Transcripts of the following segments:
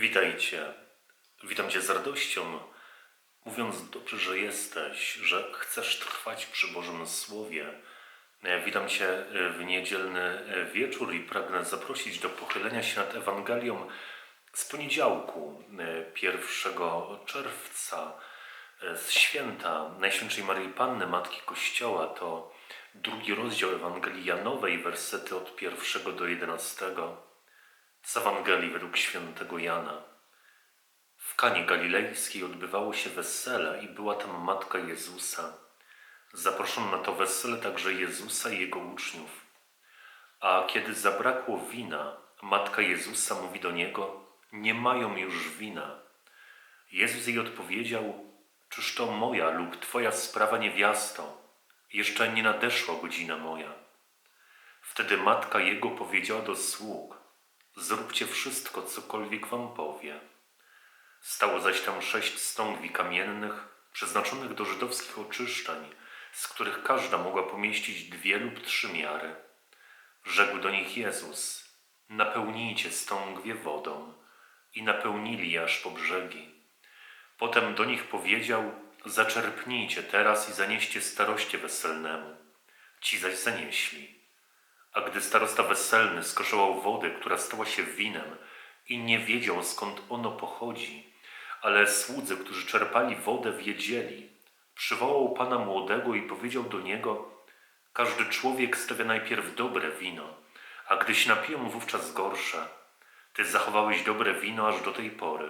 Witajcie. Witam Cię z radością, mówiąc dobrze, że jesteś, że chcesz trwać przy Bożym Słowie. E, witam Cię e, w niedzielny e, wieczór i pragnę zaprosić do pochylenia się nad Ewangelią z poniedziałku, 1 czerwca, z święta Najświętszej Maryi Panny, Matki Kościoła. To drugi rozdział Ewangelii Janowej, wersety od pierwszego do jedenastego. Z Ewangelii według świętego Jana. W Kanie Galilejskiej odbywało się wesele i była tam matka Jezusa. Zaproszono na to wesele także Jezusa i jego uczniów. A kiedy zabrakło wina, matka Jezusa mówi do niego: Nie mają już wina. Jezus jej odpowiedział: Czyż to moja lub twoja sprawa niewiasto? Jeszcze nie nadeszła godzina moja. Wtedy matka jego powiedziała do sług: Zróbcie wszystko, cokolwiek wam powie. Stało zaś tam sześć stągwi kamiennych, przeznaczonych do żydowskich oczyszczań, z których każda mogła pomieścić dwie lub trzy miary. Rzekł do nich Jezus: Napełnijcie stągwie wodą. I napełnili je aż po brzegi. Potem do nich powiedział: Zaczerpnijcie teraz i zanieście staroście weselnemu. Ci zaś zanieśli. A gdy starosta weselny skoszował wodę, która stała się winem i nie wiedział skąd ono pochodzi, ale słudzy, którzy czerpali wodę, wiedzieli, przywołał pana młodego i powiedział do niego: Każdy człowiek stawia najpierw dobre wino, a gdy się napiją, wówczas gorsze. Ty zachowałeś dobre wino aż do tej pory.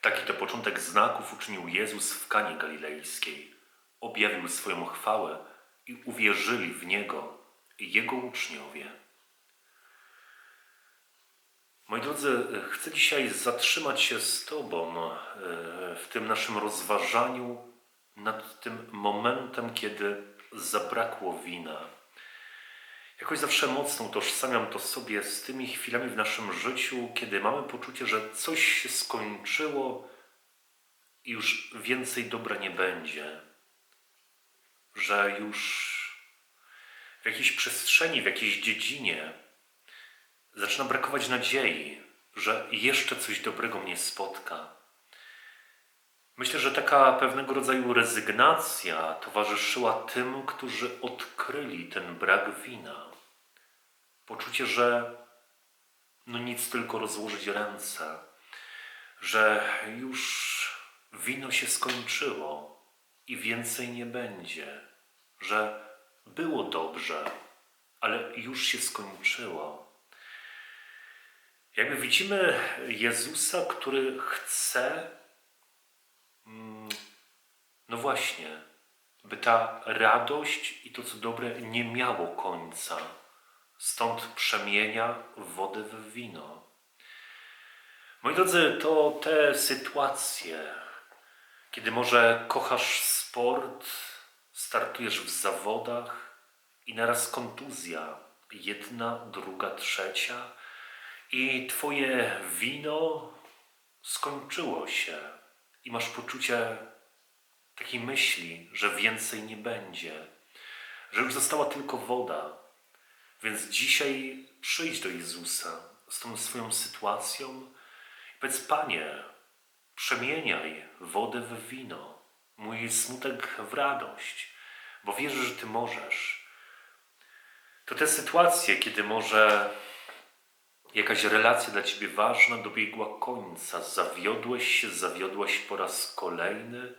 Taki to początek znaków uczynił Jezus w Kanie Galilejskiej. Objawił swoją chwałę i uwierzyli w Niego Jego uczniowie. Moi drodzy, chcę dzisiaj zatrzymać się z Tobą e, w tym naszym rozważaniu nad tym momentem, kiedy zabrakło wina. Jakoś zawsze mocno utożsamiam to sobie z tymi chwilami w naszym życiu, kiedy mamy poczucie, że coś się skończyło i już więcej dobra nie będzie. Że już w jakiejś przestrzeni, w jakiejś dziedzinie zaczyna brakować nadziei, że jeszcze coś dobrego mnie spotka. Myślę, że taka pewnego rodzaju rezygnacja towarzyszyła tym, którzy odkryli ten brak wina. Poczucie, że no nic tylko rozłożyć ręce, że już wino się skończyło i więcej nie będzie, że było dobrze, ale już się skończyło. Jakby widzimy Jezusa, który chce, mm, no właśnie, by ta radość i to, co dobre, nie miało końca. Stąd przemienia wodę w wino. Moi drodzy, to te sytuacje, kiedy może kochasz sport, startujesz w zawodach i naraz kontuzja, jedna, druga, trzecia, i twoje wino skończyło się. I masz poczucie takiej myśli, że więcej nie będzie, że już została tylko woda. Więc dzisiaj przyjdź do Jezusa z tą swoją sytuacją i powiedz, Panie, przemieniaj wodę w wino, mój smutek w radość, bo wierzę, że Ty możesz. To te sytuacje, kiedy może jakaś relacja dla Ciebie ważna dobiegła końca, zawiodłeś się, zawiodłaś po raz kolejny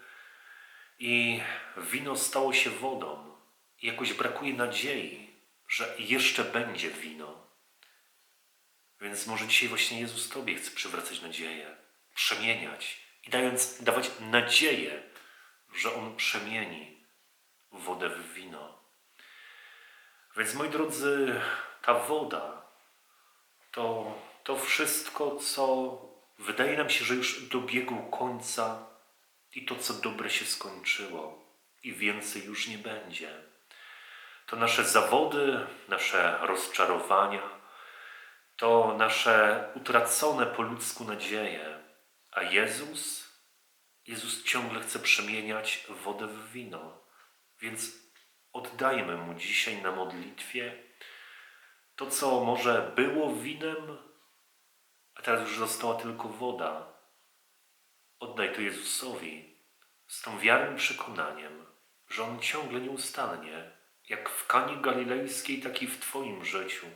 i wino stało się wodą i jakoś brakuje nadziei, że jeszcze będzie wino. Więc może dzisiaj właśnie Jezus Tobie chce przywracać nadzieję, przemieniać i dając, dawać nadzieję, że On przemieni wodę w wino. Więc moi drodzy, ta woda to to wszystko, co wydaje nam się, że już dobiegło końca i to, co dobre się skończyło i więcej już nie będzie. To nasze zawody, nasze rozczarowania, to nasze utracone po ludzku nadzieje. A Jezus, Jezus ciągle chce przemieniać wodę w wino. Więc oddajmy Mu dzisiaj na modlitwie to, co może było winem, a teraz już została tylko woda. Oddaj to Jezusowi z tą wiarą i przekonaniem, że On ciągle nieustannie, jak w kanie galilejskiej, tak i w Twoim życiu,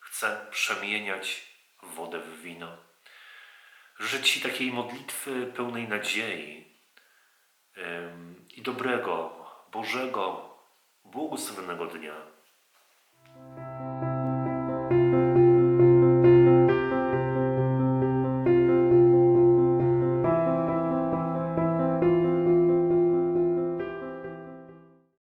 chce przemieniać wodę w wino żyć ci takiej modlitwy pełnej nadziei i dobrego, Bożego, błogosławionego dnia.